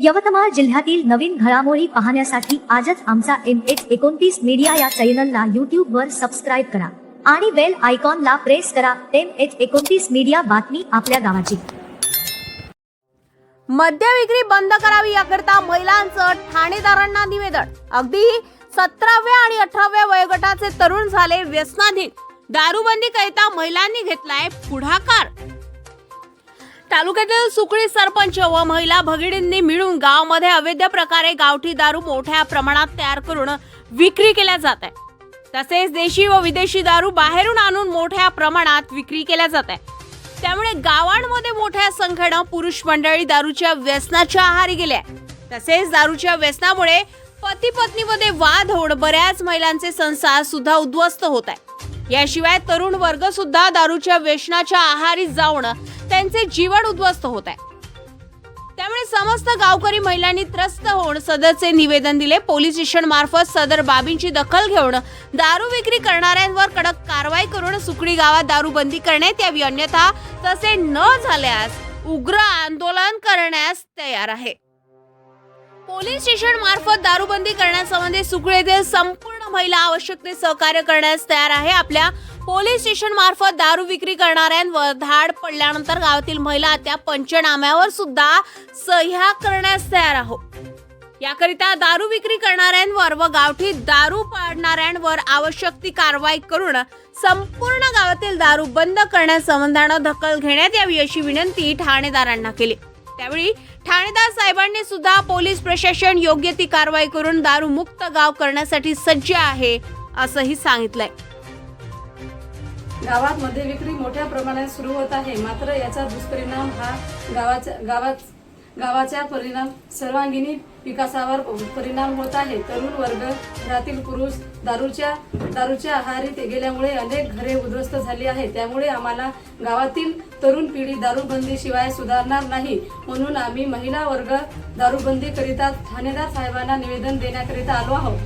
यवतमाळ जिल्ह्यातील नवीन घडामोडी पाहण्यासाठी आजच आमचा एम एच एकोणतीस मीडिया या चॅनलला यूट्यूबवर सबस्क्राईब करा आणि बेल आयकॉनला प्रेस करा. एम एच एकोणतीस मीडिया बातमी आपल्या गावाची. मद्य विक्री बंद करावी याकरता महिलांचं ठाणेदारांना निवेदन. अगदी सतराव्या आणि अठराव्या वयोगटाचे तरुण झाले व्यसनाधीन. दारूबंदी करिता महिलांनी घेतलाय पुढाकार. तालुक्यातील सुकळी सरपंच व महिला भगिनींनी मिळून गावामध्ये अवैध प्रकारे गावठी दारू मोठ्या प्रमाणात तयार करून विक्री केल्या जात आहे. तसेच देशी व विदेशी दारू बाहेरून आणून मोठ्या प्रमाणात विक्री केल्या जात आहे. त्यामुळे गावांमध्ये मोठ्या संख्येनं पुरुष मंडळी दारूच्या व्यसनाच्या आहारी गेल्या तसेच दारूच्या व्यसनामुळे पती पत्नीमध्ये वाद होऊन बऱ्याच महिलांचे संसार सुद्धा उद्ध्वस्त होत आहे. याशिवाय तरुण वर्ग सुद्धा दारूच्या व्यसनाच्या आहारी जाऊन त्यांचे जीवन उद्ध्वस्त होत आहे. त्यामुळे समस्त गावकरी महिलांनी त्रस्त होऊन सदरचे निवेदन दिले. पोलीस स्टेशन मार्फत सदर बाबींची दखल घेऊन दारू विक्री करणाऱ्यांवर कडक कारवाई करून सुकडी गावात दारूबंदी करण्यात यावी. अन्यथा तसे न झाल्यास उग्र आंदोलन करण्यास तयार आहे. पोलीस स्टेशन मार्फत दारूबंदी करण्यासंबंधी सुकळे येथील संपूर्ण महिला आवश्यक ते सहकार्य करण्यास तयार आहे. आपल्या पोलीस स्टेशन मार्फत दारू विक्री करणाऱ्यांवर धाड पडल्यानंतर गावातील महिला त्या पंचनाम्यावर सुद्धा सह्या करण्यास तयार आहोत. याकरिता दारू विक्री करणाऱ्यांवर व गावठी दारू पाडणाऱ्यांवर आवश्यक ती कारवाई करून संपूर्ण गावातील दारू बंद करण्यासंबंधानं दखल घेण्यात यावी अशी विनंती ठाणेदारांना केली. त्यावेळी ठाणेदार साहेबांनी सुद्धा पोलीस प्रशासन योग्य ती कारवाई करून दारू मुक्त गाव करण्यासाठी सज्ज आहे असंही सांगितलंय. गावात मद्य विक्री मोठ्या प्रमाणात सुरू होत आहे मात्र याचा दुष्परिणाम हा गावाच्या गावात गावाच्या परिणाम सर्वांगीणी विकासावर परिणाम होत आहे. तरुण वर्ग घरातील पुरुष दारूच्या दारूच्या आहारी गेल्यामुळे अनेक घरे उद्ध्वस्त झाली आहेत. त्यामुळे आम्हाला गावातील तरुण पिढी दारूबंदी शिवाय सुधारणार नाही. म्हणून आम्ही महिला वर्ग दारूबंदी करिता ठाणेदार साहेबांना निवेदन देण्याकरिता आलो आहोत.